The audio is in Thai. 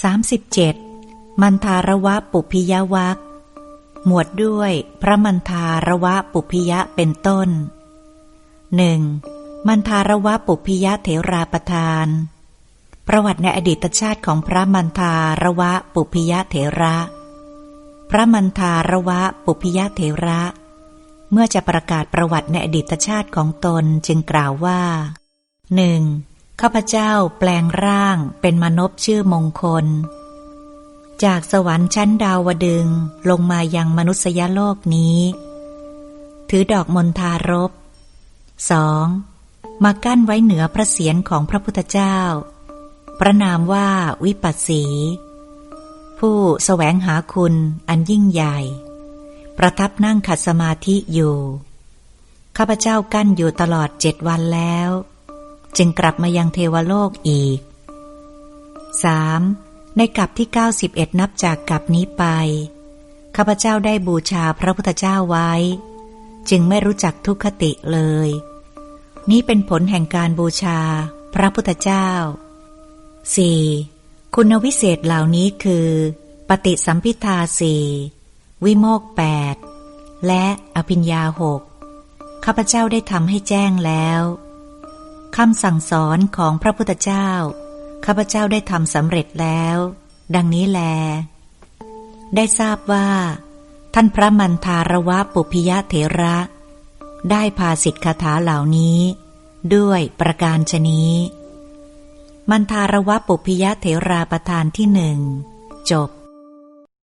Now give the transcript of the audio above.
37. มันทารวะปุพิยวักหมวดด้วยพระมันทารวะปุพิยะเป็นต้นหนึ่งมันทารวะปุพิยะเถราประทาน ประวัติในอดีตชาติของพระมันทารวะปุพิยะเถระ พระมันทารวะปุพิยะเถระ เมื่อจะประกาศประวัติในอดีตชาติของตนจึงกล่าวว่าหนึ่ง ข้าพเจ้าแปลงร่างเป็นมนบชื่อมงคล จากสวรรค์ชั้นดาวดึงลงมายังมนุษยโลกนี้ ถือดอกมณฑารบสองมากั้นไว้เหนือพระเศียรของพระพุทธเจ้าประนามว่าวิปัสสี ผู้สแสวงหาคุณอันยิ่งใหญ่ ประทับนั่งขัดสมาธิอยู่ ข้าพเจ้ากั้นอยู่ตลอดเจ็ดวันแล้ว จึงกลับมายังเทวโลกอีก 3. ในกับที่ 91 นับจากกับนี้ไป ข้าพเจ้าได้บูชาพระพุทธเจ้าไว้ จึงไม่รู้จักทุกขติเลย นี้เป็นผลแห่งการบูชาพระพุทธเจ้า 4. คุณวิเศษเหล่านี้คือ ปฏิสัมพิทาสี่วิโมกแปดและอภิญญาหกข้าพเจ้าได้ทำให้แจ้งแล้ว คำสั่งสอนของพระพุทธเจ้า ข้าพเจ้าได้ทำสำเร็จแล้ว ดังนี้แล ได้ทราบว่า ท่านพระมันทารวะปุพิยะเถระ ได้พาสิทธิคาถาเหล่านี้ ด้วยประการชนี้ มันทารวะปุพิยะเถราประธานที่หนึ่งจบ